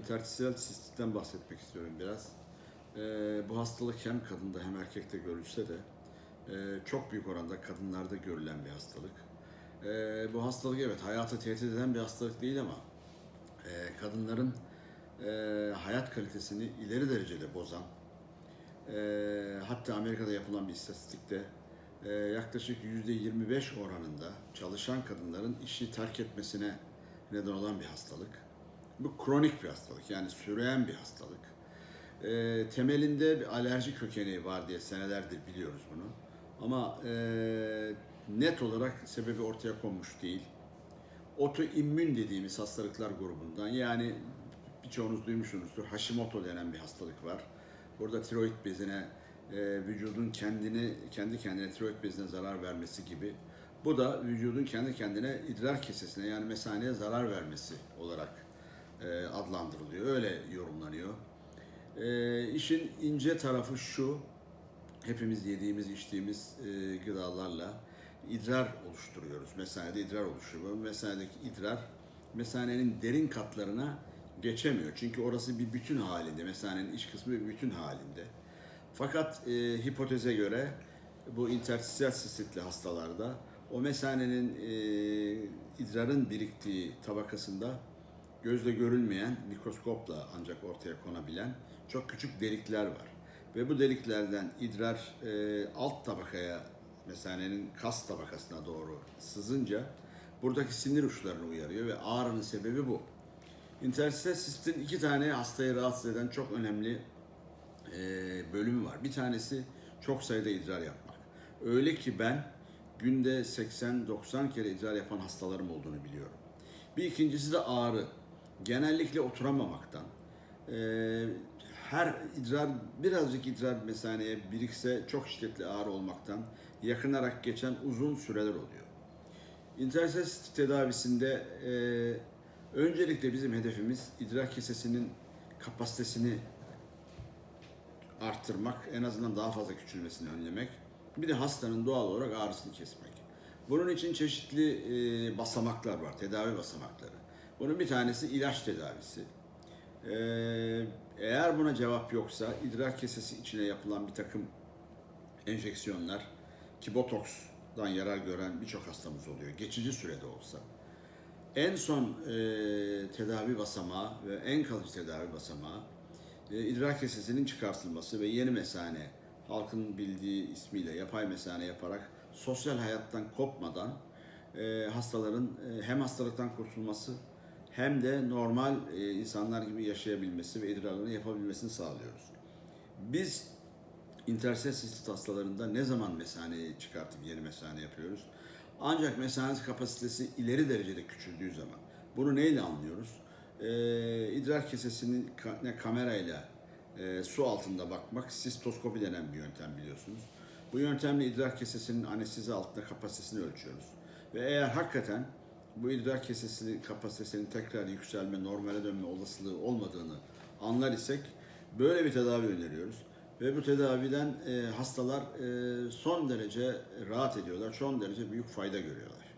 interstitial sistitten bahsetmek istiyorum biraz. Ee, bu hastalık hem kadında hem erkekte görülse de e, çok büyük oranda kadınlarda görülen bir hastalık. Ee, bu hastalık evet hayatı tehdit eden bir hastalık değil ama e, kadınların e, hayat kalitesini ileri derecede bozan, e, hatta Amerika'da yapılan bir istatistikte e, yaklaşık %25 oranında çalışan kadınların işi terk etmesine neden olan bir hastalık. Bu kronik bir hastalık yani süreyen bir hastalık. E, temelinde bir alerji kökeni var diye senelerdir biliyoruz bunu. Ama e, net olarak sebebi ortaya konmuş değil. Otoimmün dediğimiz hastalıklar grubundan yani birçoğunuz duymuşsunuzdur Hashimoto denen bir hastalık var. Burada tiroid bezine e, vücudun kendini kendi kendine tiroid bezine zarar vermesi gibi. Bu da vücudun kendi kendine idrar kesesine yani mesaneye zarar vermesi olarak e, adlandırılıyor. Öyle yorumlanıyor. E, işin ince tarafı şu, hepimiz yediğimiz, içtiğimiz e, gıdalarla idrar oluşturuyoruz. Mesanede idrar oluşuyor. Mesanedeki idrar mesanenin derin katlarına geçemiyor. Çünkü orası bir bütün halinde. Mesanenin iç kısmı bir bütün halinde. Fakat e, hipoteze göre bu interstitial sistitli hastalarda o mesanenin e, idrarın biriktiği tabakasında gözle görülmeyen mikroskopla ancak ortaya konabilen çok küçük delikler var. Ve bu deliklerden idrar e, alt tabakaya mesanenin kas tabakasına doğru sızınca buradaki sinir uçlarını uyarıyor ve ağrının sebebi bu. İnterstitial sistin iki tane hastayı rahatsız eden çok önemli e, bölümü var. Bir tanesi çok sayıda idrar yapmak. Öyle ki ben günde 80-90 kere idrar yapan hastalarım olduğunu biliyorum. Bir ikincisi de ağrı. Genellikle oturamamaktan. E, her idrar, birazcık idrar mesaneye birikse çok şiddetli ağrı olmaktan yakınarak geçen uzun süreler oluyor. Sistit tedavisinde e, öncelikle bizim hedefimiz idrar kesesinin kapasitesini arttırmak, en azından daha fazla küçülmesini önlemek. Bir de hastanın doğal olarak ağrısını kesmek. Bunun için çeşitli e, basamaklar var, tedavi basamakları. Bunun bir tanesi ilaç tedavisi. E, eğer buna cevap yoksa idrar kesesi içine yapılan bir takım enjeksiyonlar ki botoksdan yarar gören birçok hastamız oluyor. Geçici sürede olsa. En son e, tedavi basamağı ve en kalıcı tedavi basamağı e, idrar kesesinin çıkartılması ve yeni mesane, halkın bildiği ismiyle yapay mesane yaparak sosyal hayattan kopmadan e, hastaların e, hem hastalıktan kurtulması hem de normal e, insanlar gibi yaşayabilmesi ve idrarlarını yapabilmesini sağlıyoruz. Biz interstitial sistit hastalarında ne zaman mesane çıkartıp yeni mesane yapıyoruz? Ancak mesane kapasitesi ileri derecede küçüldüğü zaman. Bunu neyle anlıyoruz? Ee, idrar kesesinin ka- kamerayla e, su altında bakmak sistoskopi denen bir yöntem biliyorsunuz. Bu yöntemle idrar kesesinin anestezi altında kapasitesini ölçüyoruz. Ve eğer hakikaten bu idrar kesesinin kapasitesinin tekrar yükselme, normale dönme olasılığı olmadığını anlar isek böyle bir tedavi öneriyoruz. Ve bu tedaviden e, hastalar e, son derece rahat ediyorlar, son derece büyük fayda görüyorlar.